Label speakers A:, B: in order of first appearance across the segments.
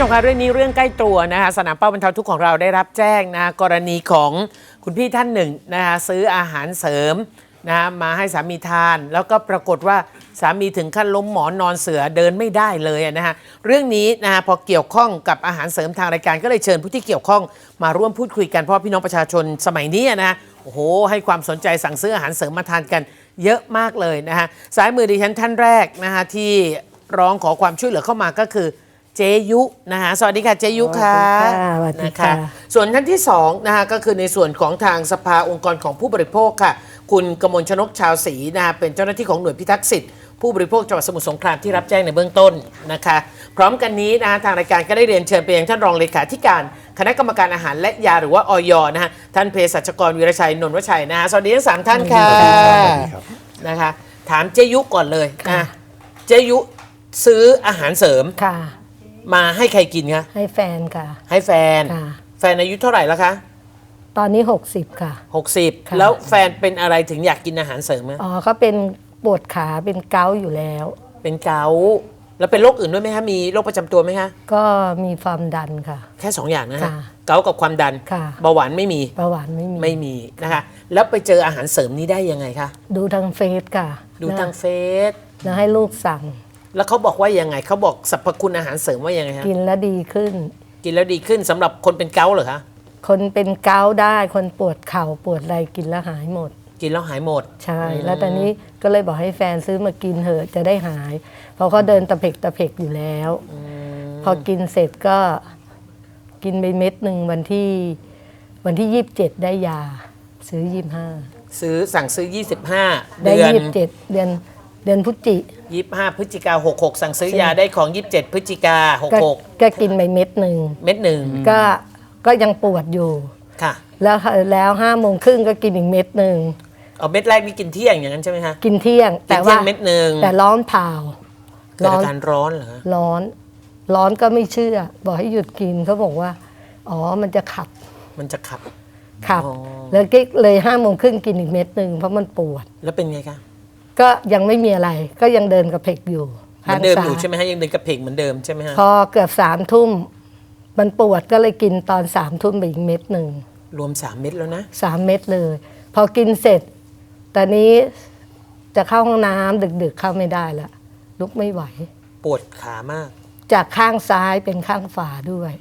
A: ชมคะเรื่องนี้เรื่องใกล้ตัวนะคะสนามเป้าบรรเทาทุกข์ของเราได้รับแจ้งนะกรณีของคุณพี่ท่านหนึ่งนะคะซื้ออาหารเสริมนะมาให้สามีทาน แล้วก็ปรากฏว่าสามีถึงขั้นล้มหมอนนอนเสือเดินไม่ได้เลยนะคะเรื่องนี้นะคะพอเกี่ยวข้องกับอาหารเสริมทางรายการก็เลยเชิญผู้ที่เกี่ยวข้องมาร่วมพูดคุยกันเพราะพี่น้องประชาชนสมัยนี้นะโอ้โหให้ความสนใจสั่งซื้ออาหารเสริมมาทานกันเยอะมากเลยนะคะซ้ายมือดิฉันท่านแรกนะคะที่ร้องขอความช่วยเหลือเข้ามาก็คือ เจยุนะคะสวัสดีค่ะเจยุค่ะ
B: สวัสดี
A: นะ
B: ค่ะ
A: ส่วนท่านที่สองนะคะก็คือในส่วนของทางสภาองค์กรของผู้บริโภคค่ะ คุณกมลชนกชาวศรีนะคะเป็นเจ้าหน้าที่ของหน่วยพิทักษ์สิทธิ์ผู้บริโภคจังหวัดสมุทรสงครามที่รับแจ้งในเบื้องต้นนะคะ พร้อมกันนี้นะคะทางรายการก็ได้เรียนเชิญไปยังท่านรองเลขาธิการ คณะกรรมการอาหารและยาหรือว่าออยนะคะท่านเภสัชกรวีรชัยนนทวชัยนะคะสวัสดีทั้งสามท่านค่ะนะคะ ถามเจยุก่อนเลยนะเจยุซื้ออาหารเสริม
B: ค่ะ
A: มาให้ใครกินคะ
B: ให้แฟนค่ะ
A: ให้แฟน
B: ค่ะ
A: แฟนอายุเท่าไหร่แล้วคะ
B: ตอนนี้ 60 ค่ะ
A: 60
B: ค่ะ
A: แล้วแฟนเป็นอะไรถึงอยากกินอาหารเสริมอะ
B: อ๋อเขาเป็นปวดขาเป็นเกาต์อยู่แล้ว
A: เป็นเกาต์แล้วเป็นโรคอื่นด้วยไหมคะมีโรคประจำตัวไหมคะ
B: ก็มีความดันค่ะ
A: แค่2อย่างนะฮะ
B: ค่ะ
A: เกาต์กับความดัน
B: ค่ะ
A: เบาหวานไม่มี
B: ประหวานไม่มี
A: ไม่มีนะคะแล้วไปเจออาหารเสริมนี้ได้ยังไงคะ
B: ดูทางเฟซค่ะ
A: ดูทางเฟซ
B: แล้วให้ลูกสั่ง
A: แล้วเขาบอกว่ายังไงเขาบอกสรรพคุณอาหารเสริมว่ายังไงคะ
B: กินแล้วดีขึ้น
A: กินแล้วดีขึ้นสำหรับคนเป็นเกาต์เหรอคะ
B: คนเป็นเกาต์ได้คนปวดเข่าปวดอะไรกินแล้วหายหมด
A: กินแล้วหายหมด
B: ใช่ แล้วตอนนี้ก็เลยบอกให้แฟนซื้อมากินเถอะจะได้หาย เพราะเขาเดินตะเพกตะเพกอยู่แล้ว พอกินเสร็จก็กินไปเม็ดหนึ่งวันที่ วันที่ยี่สิบเจ็ดได้ยา ซื้อยี่ห้า
A: ซื้อสั่งซื้อ 25
B: ได้
A: เดือน
B: ยี่สิบเจ็ดเดือน เดือนพฤศจิ
A: 25พฤศจิกา66สั่งซื้อยาได้ของ27พฤศจิกา
B: ก็
A: 66
B: ก็กินไปเม็ดหนึ่ง
A: เม็ดหนึ่ง
B: ก็ก็ยังปวดอยู่
A: ค่ะ
B: แล้วแล้วห้าโมงครึ่งก็กินอีกเม็ดหนึ่ง
A: เอาเม็ดแรกนี่กินเที่ยงอย่างนั้นใช่ไหมคะ
B: กินเที่ยง แต่
A: กินเที่
B: ว่าย
A: งเม็ดหนึ่ง
B: แต่ร้อนเผา
A: เกิดอาการร้อนเหรอฮะ
B: ร้อน ร้อนก็ไม่เชื่อ บอกให้หยุดกินเขาบอกว่า อ๋อมันจะขับ
A: มันจะขับ
B: ขับ
A: อ๋อ
B: แล้วก็เลยห้าโมงครึ่งกินอีกเม็ดหนึ่งเพราะมันปวด
A: แล้วเป็นไงคะ
B: ก็ยังไม่มีอะไร ก็ยังเดินกระเพกอยู่
A: เหมือนเดิม
B: ข้าง
A: อยู่
B: ซ้า
A: ใช่ไหมฮะยังเดินกระเพกเหมือนเดิมใช่ไหมฮะ
B: พอเกือบสามทุ่มมันปวดก็เลยกินตอนสามทุ่มไปอีกเม็ดหนึ่ง
A: รวม3เม็ดแล้วนะ
B: สามเม็ดเลย พอกินเสร็จตอนนี้จะเข้าห้องน้ำดึก ๆ เข้าไม่ได้ละลุกไม่ไหว
A: ปวดขามาก
B: จากข้างซ้ายเป็นข้างฝาด้วย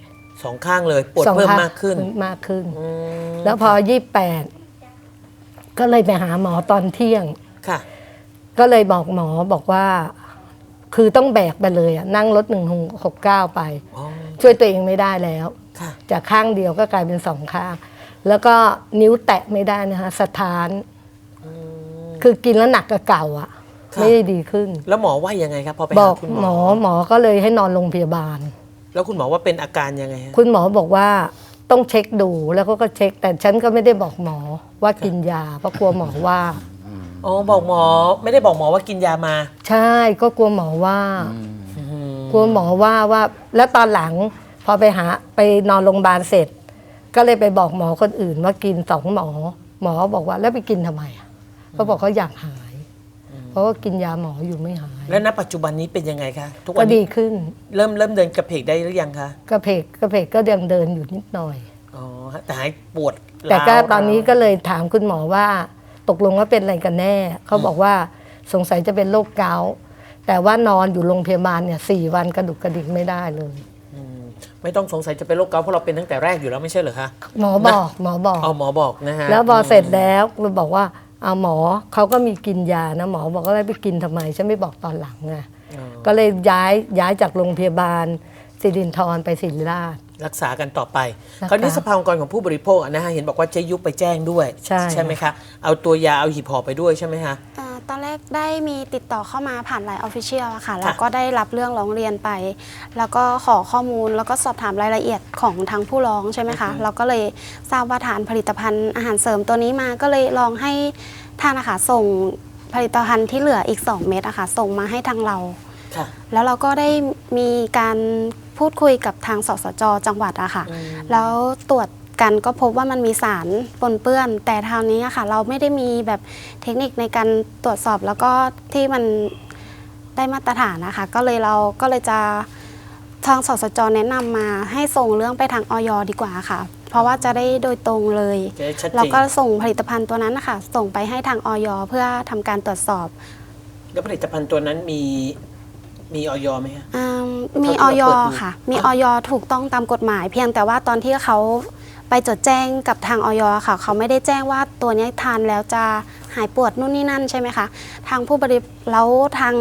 A: สองข้างเลยปวด
B: สอง
A: เพิ่ม
B: ข้ง
A: มากขึ้น
B: มากขึ้น
A: อืม
B: แล้วพอยี่แปดก็เลยไปหาหมอตอนเที่ยง
A: ค่ะ
B: ก็เลยบอกหมอบอกว่า คือต้องแบกไปเลยอะนั่งรถหนึ่งหกเก้าไป
A: อ๋อ
B: ช่วยตัวเองไม่ได้แล้ว
A: ค่ะ
B: จากข้างเดียวก็กลายเป็นสองข้าง แล้วก็นิ้วแตะไม่ได้นะคะสถานคือกินแล้วหนักกว่าเก่าอะ
A: ค่ะ
B: ไม่ได้ดีขึ้น
A: แล้วหมอว่ายังไงครับพอไป
B: บ
A: หา
B: อก
A: คุณ
B: ห
A: ห
B: ม
A: ม
B: อ
A: อ
B: หมอก็เลยให้นอนโรงพยาบาล
A: แล้วคุณหมอว่าเป็นอาการยังไงฮะ
B: คุณหมอบอกว่าต้องเช็คดูแล้วก็ก็เช็ค แต่ฉันก็ไม่ได้บอกหมอว่ากินยาเพราะกลัวหมอว่า
A: อ๋อบอกหมอไม่ได้บอกหมอว่ากินยามา
B: ใช่ก็กลัวหมอว่า กลัวหมอว่าว่า แล้วตอนหลังพอไปหาไปนอนโรงพยาบาลเสร็จ ก็เลยไปบอกหมอคนอื่นว่ากินสองหมอ หมอบอกว่าแล้วไปกินทำไมอะเขาบอกเขาอยากหาย เพราะว่ากินยาหมออยู่ไม่หาย
A: แล้วณปัจจุบันนี้เป็นยังไงคะทุก
B: ก็
A: วัน
B: ดี
A: นี้
B: ขึ้น
A: เริ่มเริ่มเดินกระเพกได้หรือยังคะ
B: กระเพกกระเพกก็ยังเดินอยู่นิดหน่อย
A: อ๋อแต่หายปวด
B: แต่ก็
A: ร้าว
B: ตอนนี้ก็เลยถามคุณหมอว่า ตกลงว่าเป็นอะไรกันแน่ เขาบอกว่าสงสัยจะเป็นโรคเกาต์แต่ว่านอนอยู่โรงพยาบาลเนี่ยสี่วันกระดุกกระดิกไม่ได้เลย
A: อืมไม่ต้องสงสัยจะเป็นโรคเกาต์เพราะเราเป็นตั้งแต่แรกอยู่แล้วไม่ใช่เหรอคะ
B: หมอบอกหมอบอก
A: เอาหมอบอกนะฮะ
B: แล้วพอเสร็จแล้วเราบอกว่าเอาหมอเขาก็มีกินยานะหมอบอกว่าอะไรไปกินทำไมฉันไม่บอกตอนหลังไง
A: อ๋อ
B: ก็เลยย้ายย้ายจากโรงพยาบาลสิรินทรไปศิริราช
A: รักษากันต่อไป
B: นะคะ
A: คราวนี้สภาองค์กรของผู้บริโภคอะนะฮะเห็นบอกว่าเจยุบไปแจ้งด้วย
B: ใช่
A: ไหมคะเอาตัวยาเอาหีบห่อไปด้วยใช่ไหมคะ
C: อ่าตอนแรกได้มีติดต่อเข้ามาผ่านไลน์ออฟฟิเชียลอะค่ะ
A: ค่ะ
C: แล้วก็ได้รับเรื่องร้องเรียนไป แล้วก็ขอข้อมูลแล้วก็สอบถามรายละเอียดของทางผู้ร้องใช่ไหมคะ เราก็เลยทราบว่าทานผลิตภัณฑ์อาหารเสริมตัวนี้มาก็เลยลองให้ทานนะคะส่งผลิตภัณฑ์ที่เหลืออีก 2 เม็ดอะค่ะส่งมาให้ทางเรา
A: ค่ะ
C: แล้วเราก็ได้มีการพูดคุยกับทางสสจจังหวัดอะค่ะ แล้วตรวจกันก็พบว่ามันมีสารปนเปื้อน แต่ทางนี้อะค่ะ เราไม่ได้มีแบบเทคนิคในการตรวจสอบแล้วก็ที่มันได้มาตรฐานนะคะ ก็เลยเราก็เลยจะทางสสจแนะนำมาให้ส่งเรื่องไปทางออยดีกว่าค่ะ เพราะว่าจะได้โดยตรงเลย
A: จะได้ชัดเจน
C: แล้วก็ส่งผลิตภัณฑ์ตัวนั้นนะคะส่งไปให้ทางออยเพื่อทำการตรวจสอบ
A: แล้วผลิตภัณฑ์ตัวนั้นมี มีออยไหมฮะ
C: อมมี
A: เท่า
C: อ
A: ที่
C: อย
A: เราเปิดดู
C: ค่ะ มี
A: อ๋
C: อ
A: อ
C: อยถูกต้องตามกฎหมาย เพียงแต่ว่าตอนที่เขาไปจดแจ้งกับทางออยค่ะ เขาไม่ได้แจ้งว่าตัวเนี้ยทานแล้วจะหายปวดนู่นนี่นั่นใช่ไหมคะ ทางผู้บริแล้วทาง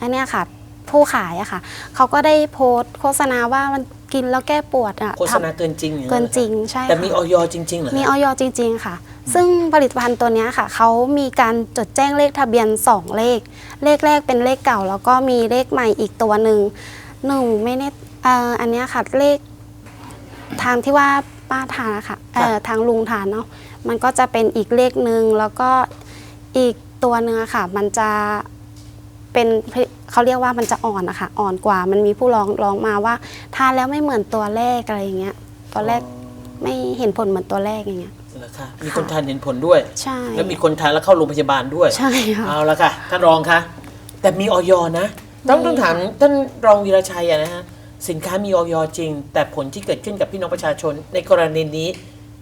C: อันเนี้ยค่ะ ผู้ขายอะค่ะ เขาก็ได้โพสต์โฆษณาว่ามันกินแล้วแก้ปวดอะ
A: โฆษณา
C: ทำ
A: เกินจริงอย่าง
C: เกิน
A: หอ
C: จริงใช่
A: แต่มี
C: ค่ะ
A: ออยจริงๆเหรอฮะ
C: มีออยจริง ๆ ค่ะ ซึ่งผลิตภัณฑ์ตัวเนี้ยค่ะเขามีการจดแจ้งเลขทะเบียน 2 เลข เลขแรกเป็นเลขเก่า แล้วก็มีเลขใหม่อีกตัวหนึ่งหนูไม่แน่เอ่ออันเนี้ยค่ะเลขทางที่ว่าป้าทานอะค่ะเอ่อทางลุงทานเนาะมันก็จะเป็นอีกเลขหนึ่งแล้วก็อีกตัวหนึ่งอะค่ะ มันจะเป็นเขาเรียกว่ามันจะอ่อนนะคะอ่อนกว่ามันมีผู้ร้องร้องมาว่า ทานแล้วไม่เหมือนตัวแรกอะไรอย่างเงี้ยตัวแรกไม่เห็นผลเหมือนตัวแรกอย่างเงี้ย
A: เหรอคะมีคนทานเห็นผลด้วย
C: ใช่
A: แล้วมีคนทานแล้วเข้าโรงพยาบาลด้วย
C: ใช่ค่ะ
A: เอาละค่ะท่านรองคะแต่มีออยนะ ต้องต้องถามท่านรองวีรชัยอะนะฮะสินค้ามีออยจริง แต่ผลที่เกิดขึ้นกับพี่น้องประชาชน ในกรณีนี้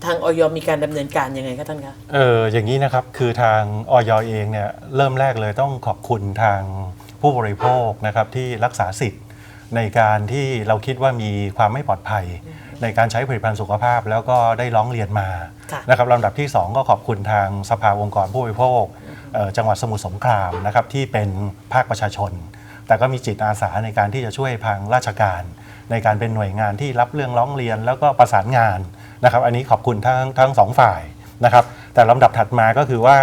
A: ทางออยมีการดำเนินการยังไงคะท่านคะ
D: เอออย่างนี้นะครับคือทางออยเองเนี่ยเริ่มแรกเลยต้องขอบคุณทางผู้บริโภคนะครับที่รักษาสิทธิ์ในการที่เราคิดว่ามีความไม่ปลอดภัย ในการใช้ผลิตภัณฑ์สุขภาพ แล้วก็ได้ร้องเรียนมา
A: ค่ะ
D: นะครับลำดับที่ 2 ก็ขอบคุณทางสภาองค์กรผู้บริโภคเอ่อจังหวัดสมุทรสงครามนะครับที่เป็นภาคประชาชน แต่ก็มีจิตอาสาในการที่จะช่วยทางราชการ ในการเป็นหน่วยงานที่รับเรื่องร้องเรียนแล้วก็ประสานงานนะครับอันนี้ขอบคุณทั้งทั้งสองฝ่ายนะครับแต่ลำดับถัดมาก็คือว่า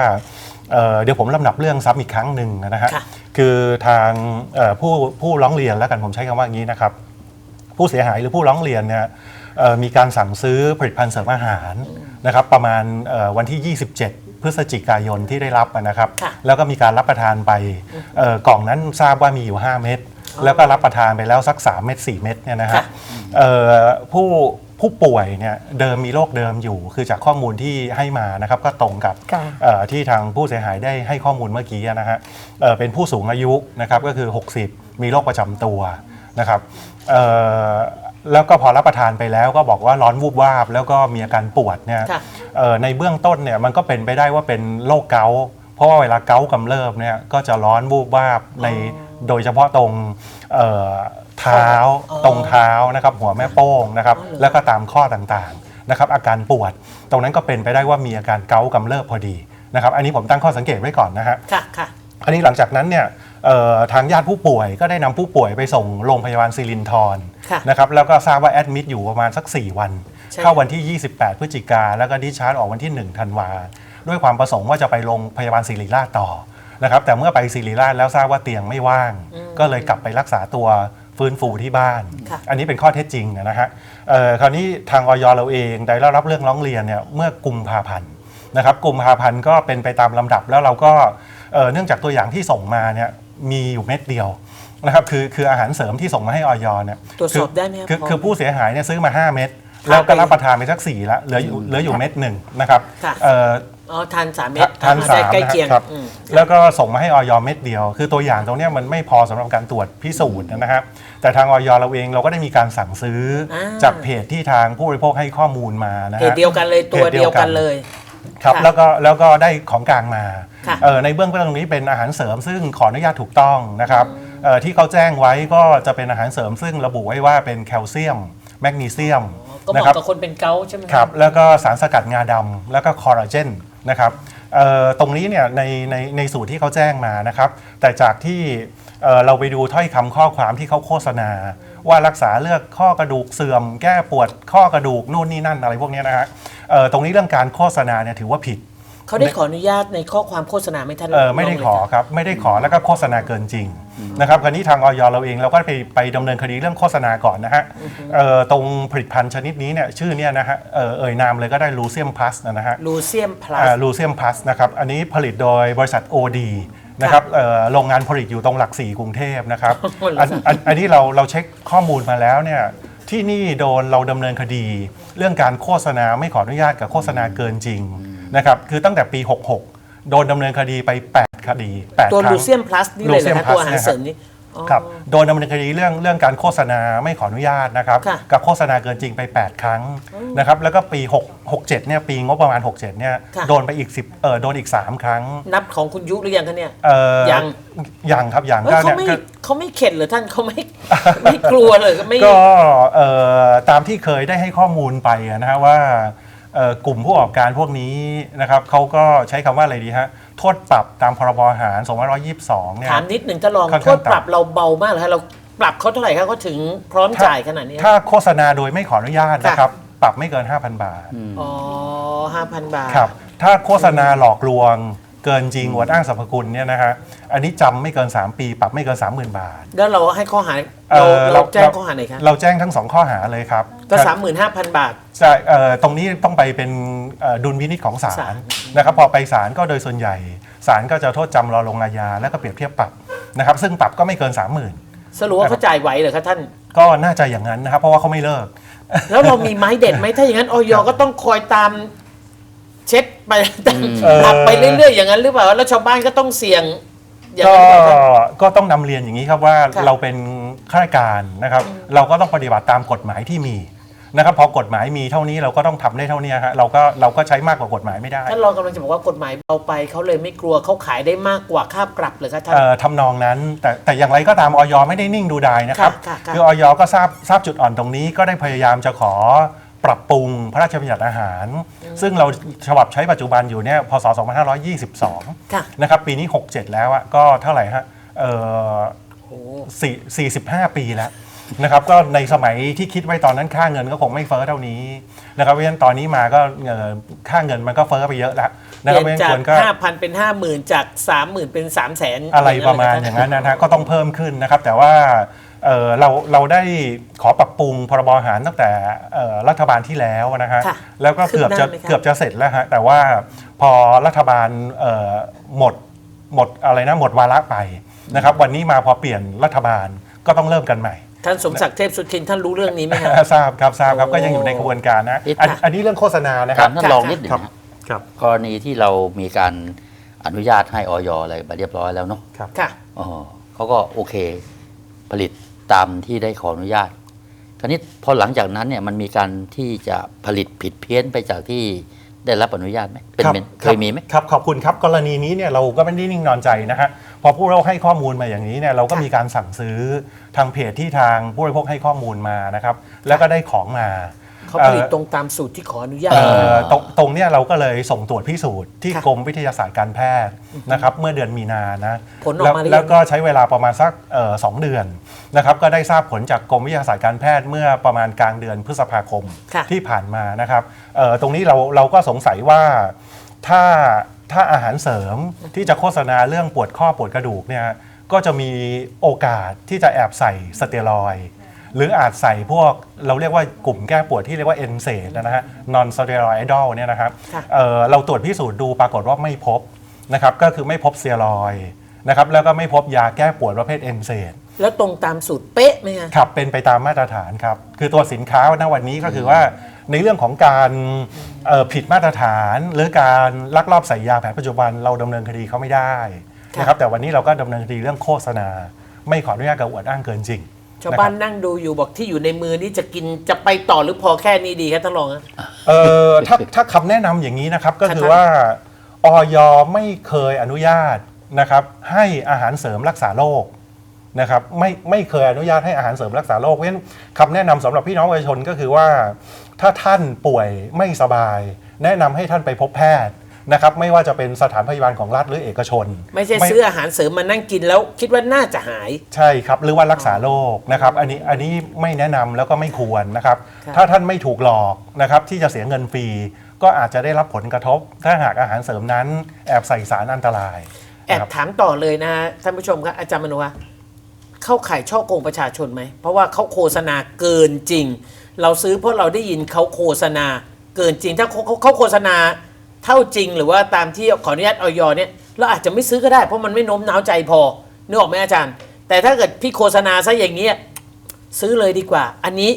D: เอ่อเดี๋ยวผมลำดับเรื่องซ้ำอีกครั้งหนึ่งนะฮะ
A: ค่ะ
D: คือทางเอ่อผู้ผู้ร้องเรียนแล้วกันผมใช้คำว่าอย่างนี้นะครับ ผู้เสียหายหรือผู้ร้องเรียนเนี่ย เอ่อมีการสั่งซื้อผลิตภัณฑ์เสริมอาหารนะครับประมาณเอ่อวันที่ 27 พฤศจิกายนที่ได้รับนะครับ
A: ค่ะ
D: แล้วก็มีการรับประทานไปเอ่อกล่องนั้นทราบว่ามีอยู่ 5 เม็ดแล้วก็รับประทานไปแล้วสัก 3 เม็ด4เม็ดเนี่ยนะฮะ
A: ค่ะ
D: เอ่อผู้ผู้ป่วยเนี่ยเดิมมีโรคเดิมอยู่ คือจากข้อมูลที่ให้มานะครับก็ตรงกับ
B: ค่ะ
D: เอ่อที่ทางผู้เสียหายได้ให้ข้อมูลเมื่อกี้นะฮะเอ่อเป็นผู้สูงอายุนะครับก็คือ 60 มีโรคประจำตัวนะครับเอ่อ แล้วก็พอรับประทานไปแล้วก็บอกว่าร้อนวูบวาบ แล้วก็มีอาการปวดเนี่ย
A: ค่ะ
D: เอ่อในเบื้องต้นเนี่ยมันก็เป็นไปได้ว่าเป็นโรคเกาต์เพราะว่าเวลาเกาต์กำเริบเนี่ยก็จะร้อนวูบวาบในโดยเฉพาะตรงเอ่อเท้า
A: อ๋อ
D: ตรงเท้านะครับหัวแม่โป้งนะครับ
A: อ๋อเหรอ
D: แล้วก็ตามข้อต่างๆนะครับอาการปวด ตรงนั้นก็เป็นไปได้ว่ามีอาการเกาต์กำเริบพอดีนะครับอันนี้ผมตั้งข้อสังเกตไว้ก่อนนะฮะ
A: ค่ะค่ะ
D: อันนี้หลังจากนั้นเนี่ย เอ่อทางญาติผู้ป่วยก็ได้นำผู้ป่วยไปส่งโรงพยาบาลศิรินทร
A: ค่ะ
D: นะครับแล้วก็ทราบว่าแอดมิดอยู่ประมาณสัก 4 วัน
A: ใช่
D: เข้าวันที่ 28 พฤศจิกาแล้วก็ดิชาร์จออกวันที่ 1 ธันวา ด้วยความประสงค์ว่าจะไปโรงพยาบาลศิริราชต่อนะครับแต่เมื่อไปศิริราชแล้วทราบว่าเตียงไม่ว่าง ก็เลยกลับไปรักษาตัวฟื้นฟูที่บ้าน
A: ค่ะ
D: อันนี้เป็นข้อเท็จจริงนะฮะเอ่อคราวนี้ทางออยเราเองได้รับเรื่องร้องเรียนเนี่ยเมื่อกุมภาพันธ์นะครับกลุ่มภาพันธ์ก็เป็นไปตามลำดับแล้วเราก็เอ่อเนื่องจากตัวอย่างที่ส่งมาเนี่ย มีอยู่เม็ดเดียวนะครับคือคืออาหารเสริมที่ส่งมาให้ออยเนี่ย
A: ตรวจสอบได้ไหมครับ
D: คือ
A: พอ
D: คือผู้เสียหายเนี่ยซื้อมา 5 เม็ดแล้วก็รับประทานไปสักสี่ละเหลืออยู่เหลืออยู่เม็ดหนึ่งนะครับ
A: ค่ะ
D: เอ่อ
A: อ๋อทานสามเม็ด
D: ทานสาม
A: ใกล้เคียง
D: นะครับ
A: อืม
D: แล้วก็ส่งมาให้ออยเม็ดเดียว คือตัวอย่างตรงเนี้ยมันไม่พอสำหรับการตรวจพิสูจน์นะครับ แต่ทางออยเราเองเราก็ได้มีการสั่งซื้ออา จากเพจที่ทางผู้บริโภคให้ข้อมูลมานะ
A: เพ
D: ฮะ
A: จเดียวกันเลยตัว
D: เพจเดี
A: เดีย
D: ยววกั
A: กัน
D: น
A: เลย
D: ครับ
A: ค่ะ
D: แล้วก็แล้วก็ได้ของกลางมา
A: ค่ะ
D: เอ่อในเบื้องต้นตรงนี้เป็นอาหารเสริมซึ่งขออนุญาตถูกต้องนะครับเอ่อที่เขาแจ้งไว้ก็จะเป็นอาหารเสริมซึ่งระบุไว้ว่าเป็นแคลเซียม แมกนีเซียม
A: ก็เห
D: นะ
A: มาะ
D: ครับ
A: กับคนเป็นเกาต์ใช่ไหม
D: ครับแล้วก็สารสกัดงาดำแล้วก็คอลลาเจนนะครับเอ่อตรงนี้เนี่ยในในในสูตรที่เขาแจ้งมานะครับ แต่จากที่เอ่อเราไปดูถ้อยคำข้อความที่เขาโฆษณา ว่ารักษาเลือกข้อกระดูกเสื่อม แก้ปวดข้อกระดูกนู่นนี่นั่นอะไรพวกเนี้ยนะฮะเอ่อตรงนี้เรื่องการโฆษณาเนี่ยถือว่าผิด
A: เขาได้ขออนุญาตในข้อความโฆษณาไหม่ท่าน
D: เออไม่ได้
A: ลงเลย
D: ขอ
A: ค่ะ
D: ครับ ไม่ได้ขอแล้วก็โฆษณาเกินจริงนะครับคราวนี้ทางออยเราเองเราก็ไปไปดำเนินคดีเรื่องโฆษณาก่อนนะฮะเอ่อตรงผลิตภัณฑ์ชนิดนี้เนี่ยชื่อเนี่ยนะฮะเอ่อเอ่ยนามเลยก็ได้ลูเซียมพลัสนะฮะ
A: ลูเซียมพลัส
D: ลูเซียมพลัสนะครับ อันนี้ผลิตโดยบริษัท OD นะครับเอ่อโรงงานผลิตอยู่ตรงหลักสี่กรุงเทพนะครับ
A: โอ้โห
D: อันอันอันนี้เราเราเช็คข้อมูลมาแล้วเนี่ยที่นี่โดนเราดำเนินคดี เรื่องการโฆษณาไม่ขออนุญาตกับโฆษณาเกินจริงนะครับคือตั้งแต่ปี 66 โดนดำเนินคดีไป 8 คดี8
A: ตัว
D: ครั้ง
A: ลูเซียมพลัสนี่เลยนะ
D: Lucium
A: คะ
D: Plus
A: ตัวอาหารเสริมนี้
D: ครับโดนดำเนินคดีเรื่องเรื่องการโฆษณาไม่ขออนุญาตนะครับ
A: ค่ะ
D: กับโฆษณาเกินจริงไป 8 ครั้งนะครับแล้วก็ปี6 67เนี่ยปีงบประมาณ 67เนี่ย
A: ค่ะ
D: โดนไปอีก10เออโดนอีก 3 ครั้ง
A: นับของคุณยุหรือยังคะเนี่ย
D: เออ
A: ยัง
D: ยังครับยัง
A: เฮ้ย
D: ก็
A: เขา
D: เนี่ย
A: ไม่
D: ก็
A: เขาไม่เข็ดเหรือท่านเขาไม่ ไม่กลัวเลยก็ไม่
D: ก็เอ่อตามที่เคยได้ให้ข้อมูลไปอะนะฮะว่าเอ่อกลุ่มผู้ประกอบการพวกนี้นะครับเขาก็ใช้คำว่าอะไรดีฮะ โทษปรับตามพรบอาหาร2522เนี่ย
A: ถามนิดหนึ่งจะลอง
D: ค่อน
A: โท
D: ข้าง
A: ษปรับเราเบามากเลยฮะเราปรับเขาเท่าไหร่คะเขาถึงพร้อมจ่ายขนาดนี้
D: ถ้าโฆษณาโดยไม่ขออนุญาตนะครับ ปรับไม่เกิน 5,000 บาท
A: อ๋อห้าพันบาท
D: ครับ ถ้าโฆษณาหลอกลวง เกินจริงอวดอ้างสรรพคุณเนี่ยนะฮะอันนี้จำไม่เกิน 3 ปี ปรับไม่เกิน 30,000 บาท
A: แล้วเราให้ข้อหา
D: เอ่
A: เรา
D: อ
A: เราแจ้งข้อหาไหนคะ
D: เราแจ้งทั้งสองข้อหาเลยครับ
A: ก็สามหมื่นห้าพันบาท
D: ใช่เอ่อตรงนี้ต้องไปเป็นเอ่อดุลพินิจของศา
A: ศา
D: ล
A: ล
D: นะครับพอไปศาลก็โดยส่วนใหญ่ศาลก็จะโทษจำรอลงอาญาแล้วก็เปรียบเทียบปรับนะครับซึ่งปรับก็ไม่เกิน 30,000
A: สรุปว่าเขาจ่ายไหวเหรอคะท่าน
D: ก็น่าจะอย่างนั้นนะครับเพราะว่าเขาไม่เลิก
A: แล้วเรามีไม้เด็ดไหมถ้าอย่างนั้นออยก็ต้องคอยตามเช็ด ไป
D: เออ
A: ปรับไปเรื่อยๆอย่างนั้นหรือเปล่าแล้วชาวบ้านก็ต้องเสี่ยงอย่าง
D: ก็
A: นั้นหรือเปล่าครับ
D: ก็ต้องนำเรียนอย่างนี้ครับว่า
A: ค่ะ
D: เราเป็นข้าราชการนะครับ เราก็ต้องปฏิบัติตามกฎหมายที่มีนะครับพอกฎหมายมีเท่านี้เราก็ต้องทำได้เท่านี้ฮะเราก็เราก็ใช้มากกว่ากฎหมายไม่ได้
A: ท่านรองกำลังจะบอกว่ากฎหมายเบาไปเขาเลยไม่กลัวเขาขายได้มากกว่าค่าปรับเลยคะท่าน
D: เอ่อทำนองนั้น แต่แต่อย่างไรก็ตามออยไม่ได้นิ่งดูดายนะครับ
A: ค่ะค่ะค่ะ
D: อออยก็ทราบทราบจุดอ่อนตรงนี้ก็ได้พยายามจะขอ ปรับปรุงพระราชบัญญัติอาหาร ซึ่งเราฉบับใช้ปัจจุบันอยู่เนี่ยพศ2522
A: ค่ะ
D: นะครับปีนี้ 67 แล้วอะก็เท่าไหร่ฮะเอ่อ
A: โอ้
D: สี่45ปีแล้วนะครับก็ในสมัยที่คิดไว้ตอนนั้นค่าเงินก็คงไม่เฟ้อเท่านี้นะครับเพราะฉะนั้นตอนนี้มาก็เอ่อค่าเงินมันก็เฟ้อไปเยอะแล้ว
A: เป
D: นะครับเพ
A: ลี่
D: ราะ
A: ย
D: ฉะ
A: น
D: นั้น
A: จาก
D: ควรก็
A: ห้าพันเป็นห้าหมื่นจากสามหมื่นเป็นสามแสน
D: อะไรประมาณอย่างนั้นนะฮะก็ต้องเพิ่มขึ้นนะครับ แต่ว่า เอ่อเราเราได้ขอปรับปรุงพรบอาหารตั้งแต่เอ่อรัฐบาลที่แล้วนะฮะ
A: ค่ะ
D: แล้วก็เกือบจะ
A: คืบหน้าไหมคะ
D: เกือบจะเสร็จแล้วฮะแต่ว่าพอรัฐบาลเอ่อหมดหมดอะไรนะหมดวาระไปนะครับ วันนี้มาพอเปลี่ยนรัฐบาลก็ต้องเริ่มกันใหม่
A: ท่านสมศักดิ์เทพสุทินท่านรู้เรื่องนี้ไหมครับ
D: ทราบครับทราบครับ
A: โอ้
D: ก็ยังอยู่ในกระบวนการนะ
E: เอ๊ะ
D: อันอันนี้เรื่องโฆษณานะค
E: ถา
D: รั
E: ม
D: บ
E: ท่านรองนิดหนึ่ง
D: ครับ
E: นะครับกรณีที่เรามีการอนุญาตให้ออยอะไรไปเรียบร้อยแล้วเนาะ
A: ค่ะ
E: อ๋อเขาก็โอเค ผลิต ตามที่ได้ขออนุญาต คราวนี้พอหลังจากนั้นเนี่ยมันมีการที่จะผลิตผิดเพี้ยนไปจากที่ได้รับอนุญาตไหมเป็น
D: ครับ
E: เป็นเคยมีไหม
D: ครับขอบคุณครับกรณีนี้เนี่ยเราก็ไม่ได้นิ่งนอนใจนะฮะพอผู้เราให้ข้อมูลมาอย่างนี้เนี่ยเราก็
A: ค่ะ
D: มีการสั่งซื้อทางเพจที่ทางผู้บริโภคให้ข้อมูลมานะครับแล้วก็ได้ของมา
A: เขาผลิตตรงตามสูตรที่ขออนุญาต
D: เอ่อตรงตรงเนี้ยเราก็เลยส่งตรวจพิสูจน์ที่
A: ค่ะ
D: กรมวิทยาศาสตร์การแพทย์นะครับเมื่อเดือนมีนานะ
A: ผลออกมาหรือยัง
D: แล้วแล้วก็ใช้เวลาประมาณสักเอ่อสองเดือนนะครับก็ได้ทราบผลจากกรมวิทยาศาสตร์การแพทย์เมื่อประมาณกลางเดือนพฤษภาคม
A: ค่ะ
D: ที่ผ่านมานะครับเอ่อตรงนี้เราเราก็สงสัยว่าถ้าถ้าอาหารเสริมที่จะโฆษณาเรื่องปวดข้อปวดกระดูกเนี่ยก็จะมีโอกาสที่จะแอบใส่สเตียรอยด์ หรืออาจใส่พวกเราเรียกว่ากลุ่มแก้ปวดที่เรียกว่าเอนเซดนะฮะ non steroidal เนี่ยนะครับ
A: ค่ะ
D: เอ่อเราตรวจพิสูจน์ดูปรากฏว่าไม่พบนะครับก็คือไม่พบสเตียรอยด์นะครับแล้วก็ไม่พบยาแก้ปวดประเภทเอนเซด
A: แล้วตรงตามสูตรเป๊ะไหมฮะ
D: ครับเป็นไปตามมาตรฐานครับ คือตัวสินค้าณวันนี้ก็คือว่าในเรื่องของการเอ่อผิดมาตรฐาน หรือการลักลอบใส่ยาแผนปัจจุบันเราดำเนินคดีเขาไม่ได้
A: ครับ
D: นะครับแต่วันนี้เราก็ดำเนินคดีเรื่องโฆษณา ไม่ขออนุญาตกับอวดอ้างเกินจริง
A: ชาวบ้านนั่งดูอยู่บอกที่อยู่ในมือนี่จะกินจะไปต่อหรือพอแค่นี้ดีครับท่านรองฮะ
D: เออถ้าถ้าคำแนะนำอย่างนี้นะครับ ก็คือ
A: ค่ะ
D: ว่าออยไม่เคยอนุญาตนะครับ ให้อาหารเสริมรักษาโรคนะครับไม่ไม่เคยอนุญาตให้อาหารเสริมรักษาโรคเพราะฉะนั้นคำแนะนำสำหรับพี่น้องประชาชนก็คือว่า ถ้าท่านป่วยไม่สบาย แนะนำให้ท่านไปพบแพทย์ นะครับไม่ว่าจะเป็นสถานพยาบาลของรัฐหรือเอกชน
A: ไม่ใช่ซื้ออาหารเสริมมานั่งกินแล้ว คิดว่าน่าจะหาย
D: ใช่ครับ หรือว่ารักษาโรคนะครับอันนี้อันนี้ไม่แนะนำแล้วก็ไม่ควรนะครับ
A: ครับ
D: ถ้าท่านไม่ถูกหลอกนะครับที่จะเสียเงินฟรี ก็อาจจะได้รับผลกระทบ ถ้าหากอาหารเสริมนั้น แอบใส่สารอันตราย
A: แอบ
D: นะครับ
A: ถามต่อเลยนะฮะท่านผู้ชมครับอาจารย์มโนว่าเข้าข่ายช่อโกงประชาชนไหมเพราะว่าเขาโฆษณาเกินจริง เราซื้อเพราะเราได้ยินเขาโฆษณาเกินจริงถ้าเขาเขาเขาโฆษณา เท่าจริงหรือว่าตามที่ขออนุญาตออยเนี่ยเราอาจจะไม่ซื้อก็ได้เพราะมันไม่โน้มน้าวใจพอนึกออกไหมอาจารย์ แต่ถ้าเกิดพี่โฆษณาซะอย่างเงี้ยซื้อเลยดีกว่า อันนี้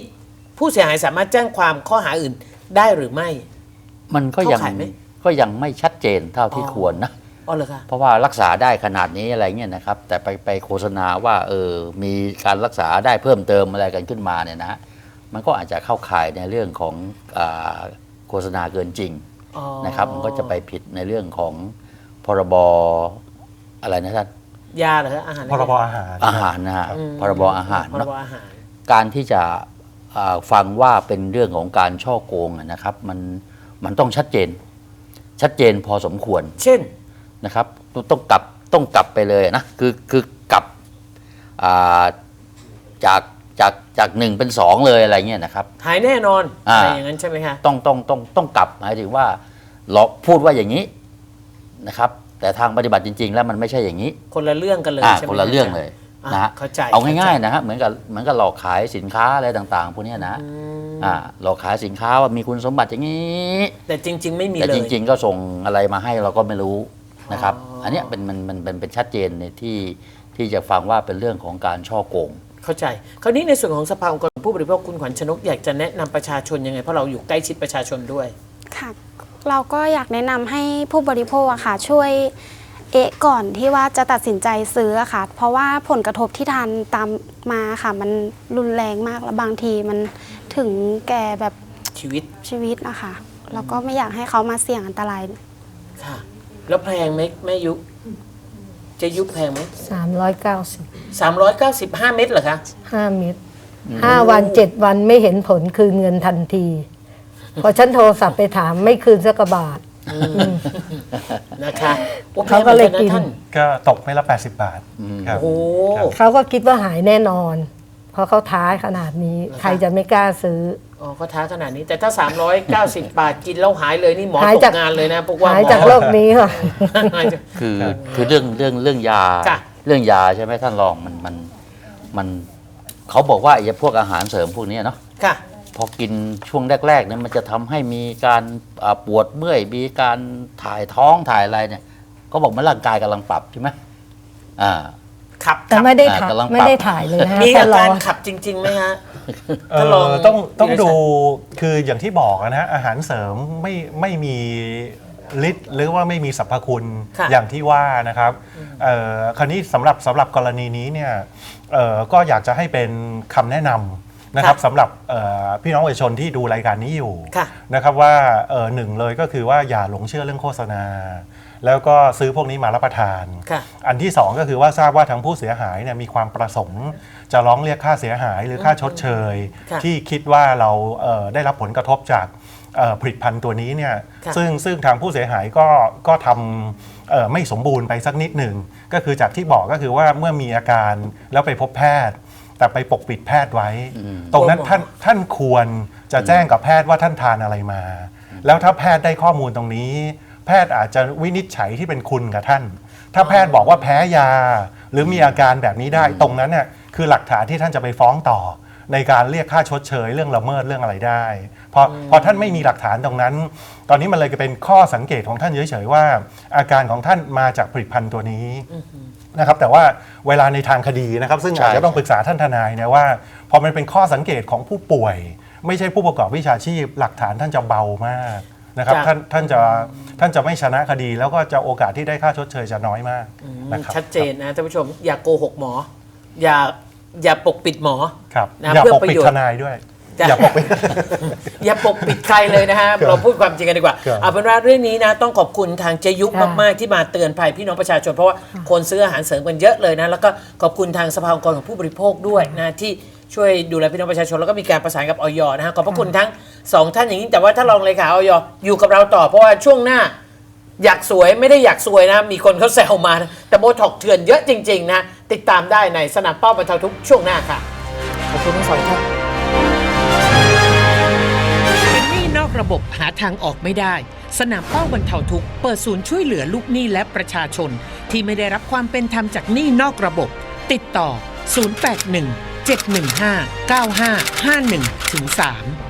A: ผู้เสียหายสามารถแจ้งความข้อหาอื่นได้หรือไม่
E: มันก็ยัง
A: เข้าข่ายไหม
E: ก็ยังไม่ชัดเจนเท่าที่
A: อ๋อ
E: ควรนะ
A: อ๋อเหรอคะ
E: เพราะว่ารักษาได้ขนาดนี้อะไรเงี้ยนะครับ แต่ไปไปโฆษณาว่าเออมีการรักษาได้เพิ่มเติมอะไรกันขึ้นมาเนี่ยนะ มันก็อาจจะเข้าข่ายในเรื่องของอาโฆษณาเกินจริง
A: อ๋อ
E: นะครับ มันก็จะไปผิดในเรื่องของพรบอะไรนะท่าน
A: ยาเหรอคะอาหาร
D: พรบอาหาร
E: อาหารนะฮะ
A: อืม
E: พรบอาหาร
A: พร
E: เนาะ
A: บอาหาร
E: การที่จะอ่าฟังว่าเป็นเรื่องของการช่อโกงอะนะครับ มันมันต้องชัดเจน ชัดเจนพอสมควร
A: เช่น
E: นะครับต้องต้องกลับต้องกลับไปเลยนะคือคือกลับอ่าจาก จากจากหนึ่งเป็นสองเลยอะไรเงี้ยนะครับ
A: หายแน่นอน
E: อ่า
A: อะไรอย่างนั้นใช่ไหมคะ
E: ต้องต้องต้องต้องกลับหมายถึงว่าเราพูดว่าอย่างนี้นะครับ แต่ทางปฏิบัติจริง ๆ แล้วมันไม่ใช่อย่างนี้
A: คนละเรื่องกันเลย
E: อ่า
A: ใช่ไหม
E: คนละเรื่องเลย
A: อ่า
E: นะฮะ
A: เข้าใจ
E: เอาง่าย
A: เข้
E: ๆนะฮะเหมือนกับเหมือนกับหลอกขายสินค้าอะไรต่างๆพวกเนี้ยนะอ่าหลอกขายสินค้าว่ามีคุณสมบัติอย่างนี้
A: แต่จริง ๆ ไม่มี
E: แต่
A: เลย
E: จริง ๆ ก็ส่งอะไรมาให้เราก็ไม่รู้นะครับ
A: อ๋ออั
E: อันเนี้ยเป็นมันมันเป็นเป็นชัดเจนในที่ที่จะฟังว่าเป็นเรื่องของการช่อโกง
A: เข้าใจ คราวนี้ในส่วนของสภาองค์กรผู้บริโภคคุณขวัญชนกอยากจะแนะนำประชาชนยังไง เพราะเราอยู่ใกล้ชิดประชาชนด้วย
C: ค่ะ เราก็อยากแนะนำให้ผู้บริโภคอะค่ะช่วยเอะก่อนที่ว่าจะตัดสินใจซื้ออะค่ะ เพราะว่าผลกระทบที่ทานตามมาค่ะ มันรุนแรงมากแล้วบางทีมันถึงแก่แบบ
A: ชีวิต
C: ชีวิตนะคะแล้วก็ไม่อยากให้เขามาเสี่ยงอันตราย
A: ค่ะ แล้วแพงไหมแม่ยุเจะยุแพงไหม
B: 390
A: สามร้อยเก้าสิบห้าเม็ดเหรอคะ
B: 5เม็ด5วัน7วันไม่เห็นผลคืนเงินทันที พอฉันโทรศัพท์ไปถามไม่คืนสักกระบาท
A: นะคะโอ้แพ
B: เขา
A: ง
B: ก็เลย
A: หมือ
B: กิน
A: ท่าน
D: ก็ตกไม่ละ 80 บาทครับ
A: โอ้โห
D: ครับ
B: เขาก็คิดว่าหายแน่นอน เพราะเขาท้าขนาดนี้
A: เหรอคะ
B: ใครจะไม่กล้าซื้อ
A: อ๋อก็ท้าขนาดนี้แต่ถ้า 390 บาทกินแล้วหายเลยนี่หมอ
B: หาย
A: ต
B: จาก
A: กงานเลยนะพวกว่า
B: หายจาก
A: หมอ
B: โลกนี้ค่ะ
A: หายจาก
E: คือคือเรื่องเรื่องเรื่องยา
A: ค่ะ
E: เรื่องยาใช่ไหมท่านรองมันมันมันเขาบอกว่าไอ้พวกอาหารเสริมพวกเนี้ยเนาะ
A: ค่ะ
E: พอกินช่วงแรกๆเนี่ยมันจะทำให้มีการอ่าปวดเมื่อย มีการถ่ายท้องถ่ายอะไรเนี่ยเขาบอกมันร่างกายกำลังปรับใช่ไหมอ่า
A: ขับ
B: แต่
A: ขับ
B: ไม่ได้
E: อ่า
B: ถ่าย
E: กำลังปรับ
B: ไม่ได้ถ่ายเลยนะ
A: มี
B: แค่
A: อารการ
B: อ
A: ขับจริงๆไหมฮะ
D: เอ่
A: ถ้าลอง
D: อต้องต้อง
A: วิทยาศาสตร์
D: ดูคืออย่างที่บอกนะฮะอาหารเสริมไม่ไม่มีฤทธิ์หรือว่าไม่มีสรรพคุณ
A: ค่ะ
D: อย่างที่ว่านะครับเอ่อคราวนี้สำหรับสำหรับกรณีนี้เนี่ยเอ่อก็อยากจะให้เป็นคำแนะนำ นะครับสำหรับเอ่อพี่น้องประชาชนที่ดูรายการนี้อยู่
A: ค่ะ
D: นะครับว่าเอ่อหนึ่งเลยก็คือว่าอย่าหลงเชื่อเรื่องโฆษณา แล้วก็ซื้อพวกนี้มารับประทาน
A: ค่ะ
D: อันที่สองก็คือว่าทราบว่าทางผู้เสียหายเนี่ยมีความประสงค์จะร้องเรียกค่าเสียหายหรือค่าชดเชย
A: ค่ะ
D: ที่คิดว่าเราเอ่อได้รับผลกระทบจากเอ่อผลิตภัณฑ์ตัวนี้เนี่ย
A: ค่ะ
D: ซึ่งซึ่งทางผู้เสียหายก็ก็ทำเอ่อไม่สมบูรณ์ไปสักนิดหนึ่งก็คือจากที่บอกก็คือว่าเมื่อมีอาการแล้วไปพบแพทย์ แต่ไปปกปิดแพทย์ไว้ ตรงนั้นท่านท่านควรจะแจ้งกับแพทย์ว่าท่านทานอะไรมา แล้วถ้าแพทย์ได้ข้อมูลตรงนี้ แพทย์อาจจะวินิจฉัยที่เป็นคุณกับท่าน ถ้าแพทย์บอกว่าแพ้ยา หรือมีอาการแบบนี้ได้ ตรงนั้นเนี่ยคือหลักฐานที่ท่านจะไปฟ้องต่อ ในการเรียกค่าชดเชยเรื่องละเมิดเรื่องอะไรได้พอพอท่านไม่มีหลักฐานตรงนั้น ตอนนี้มันเลยเป็นข้อสังเกตของท่านเฉยๆว่า อาการของท่านมาจากผลิตภัณฑ์ตัวนี้นะครับแต่ว่าเวลาในทางคดีนะครับ ซึ่ง
E: ใช่
D: อาจจะต้องปรึกษาท่านทนายเนี่ยว่า พอมันเป็นข้อสังเกตของผู้ป่วย ไม่ใช่ผู้ประกอบวิชาชีพ หลักฐานท่านจะเบามากนะครับ
A: จ้ะ
D: ท่านท่านจะท่านจะไม่ชนะคดี แล้วก็จะโอกาสที่ได้ค่าชดเชยจะน้อยมากนะครับ
A: ชัดเจนนะท่านผู้ชมอย่าโกหกหมอ อย่า อย่าปกปิดหมอ
D: ครับ
A: นะ
D: อย่า
A: เพื่อ
D: ปก
A: ประ
D: ปิด
A: โยชน์
D: ทนายด้วย
A: จ้ะ
D: อย่าปกปิด
A: อย่าปกปิดใครเลยนะฮะ เราพูดความจริงกันดีกว่า
D: ครับ
A: เอาเป็นว่าเรื่องนี้นะ ต้องขอบคุณทางเจยุก
B: ค่ะ
A: มาก ๆ ที่มาเตือนภัยพี่น้องประชาชน เพราะว่าคนซื้ออาหารเสริมกันเยอะเลยนะ แล้วก็ขอบคุณทางสภาองค์กรของผู้บริโภคด้วยนะ ที่ช่วยดูแลพี่น้องประชาชน แล้วก็มีการประสานกับออยนะฮะขอบพระคุณทั้งสองท่านอย่างนี้แต่ว่าถ้ารองเลขาออยอยู่กับเราต่อเพราะว่าช่วงหน้า อยากสวยไม่ได้อยากสวยนะ มีคนเขาแซวมานะแต่โบท็อกเถื่อนเยอะจริง ๆ นะ ติดตามได้ในสนับเป้าบรรเทาทุกข์ช่วงหน้าค่ะ ขอบคุณทั้งสองท่านเป็นหนี้นอกระบบหาทางออกไม่ได้ สนามเป้าบรรเทาทุกข์เปิดศูนย์ช่วยเหลือลูกหนี้และประชาชน ที่ไม่ได้รับความเป็นธรรมจากหนี้นอกระบบ ติดต่อ 081 715 9551ถึง3